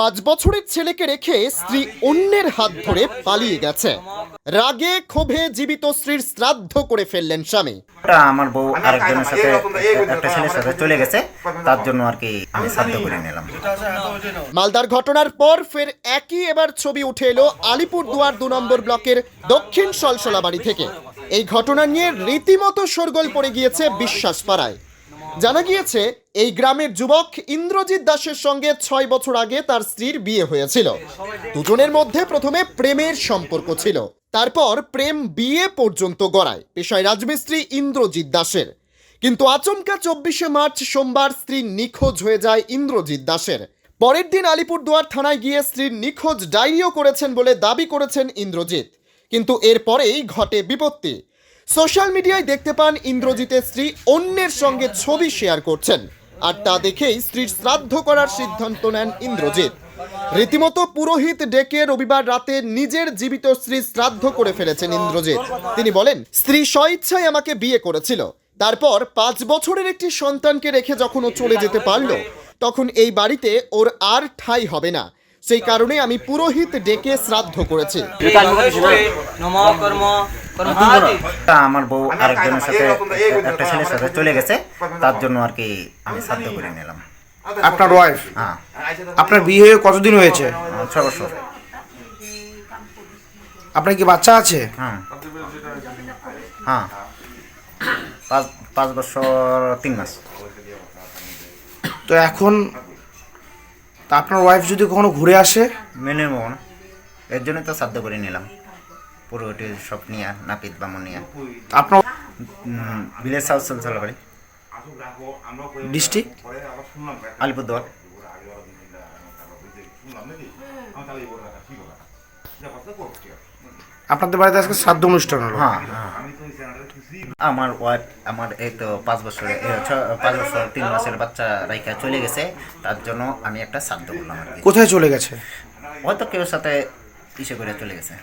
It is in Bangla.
পাঁচ বছরের ছেলেকে রেখে স্ত্রী অন্যের হাত ধরে পালিয়ে গেছে। রাগে ক্ষোভে জীবিত স্ত্রীর শ্রাদ্ধ করে ফেললেন স্বামী। আমার বউ আরেকজনের সাথে একটা ছেলের সাথে চলে গেছে তার জন্য আর কি আমি সাধ্য করে নিলাম। মালদার ঘটনার পর ফের একই এবার ছবি উঠে এলো আলিপুরদুয়ার দু নম্বর ব্লকের দক্ষিণ সলসলা বাড়ি থেকে। এই ঘটনা নিয়ে রীতিমতো শোরগোল পড়ে গিয়েছে বিশ্বাস পাড়ায় জানা গিয়েছে, এই গ্রামের যুবক ইন্দ্রজিৎ দাসের সঙ্গে ছয় বছর আগে তার স্ত্রীর বিয়ে হয়েছিল। দুজনের মধ্যে প্রথমে প্রেমের সম্পর্ক ছিল। তারপর প্রেম বিয়ে পর্যন্ত গড়ায়। পেশায় রাজমিস্ত্রি ইন্দ্রজিৎ দাসের। কিন্তু আচমকা চব্বিশে মার্চ সোমবার স্ত্রী নিখোঁজ হয়ে যায় ইন্দ্রজিৎ দাসের। পরের দিন আলিপুরদুয়ার থানায় গিয়ে স্ত্রীর নিখোঁজ ডায়েরিও করেছেন বলে দাবি করেছেন ইন্দ্রজিৎ। কিন্তু এরপরেই ঘটে বিপত্তি। সোশ্যাল মিডিয়ায় দেখতে পান ইন্দ্রজিতের স্ত্রী অন্যের সঙ্গে ছবি শেয়ার করছেন। আর তা দেখেই স্ত্রীর শ্রাদ্ধ করার সিদ্ধান্ত নেন ইন্দ্রজিৎ। রীতিমতো পুরোহিত ডেকে রবিবার রাতে নিজের জীবিত স্ত্রী শ্রাদ্ধ করে ফেলেছেন ইন্দ্রজিৎ। তিনি বলেন, স্ত্রী স্বইচ্ছায় আমাকে বিয়ে করেছিল। তারপর পাঁচ বছরের একটি সন্তানকে রেখে যখন ও চলে যেতে পারল, তখন এই বাড়িতে ওর আর ঠাঁই হবে না। সেই কারণে আমি পুরোহিত ডেকে শ্রাদ্ধ করেছি। আমার বউ আরেকজনের সাথে একটা ছেলের সাথে চলে গেছে তার জন্য আর কি আমি সাধ্য করে নিলাম। আপনার ওয়াইফ হ্যাঁ। আপনার বিয়ে হয়ে কতদিন হয়েছে? ছ বছর। আপনার কি বাচ্চা আছে? হ্যাঁ। হ্যাঁ। পাঁচ পাঁচ বছর তিন মাস। তো এখন তা আপনার ওয়াইফ যদি কখনো ঘুরে আসে? মেনে নেব না। এর জন্য তো সাধ্য করে নিলাম। পুরোটি সব নিয়ে নাপিত বামন নিয়ে। তা আপনার ভিলেজ হাউস চলছিল বাড়ি ডিস্ট্রিক্ট? আলিপুরদুয়ার। আপনাদের বাড়িতে আজকে শ্রাদ্ধ অনুষ্ঠান হলো? হ্যাঁ হ্যাঁ। আমার ওয়াইফ আমার এই তো পাঁচ বছরের পাঁচ বছর তিন মাসের বাচ্চা রাইকা চলে গেছে। তার জন্য আমি একটা শ্রাদ্ধ করলাম কোথায় চলে গেছে? হয়তো কেউ সাথে ইসে করে চলে গেছে।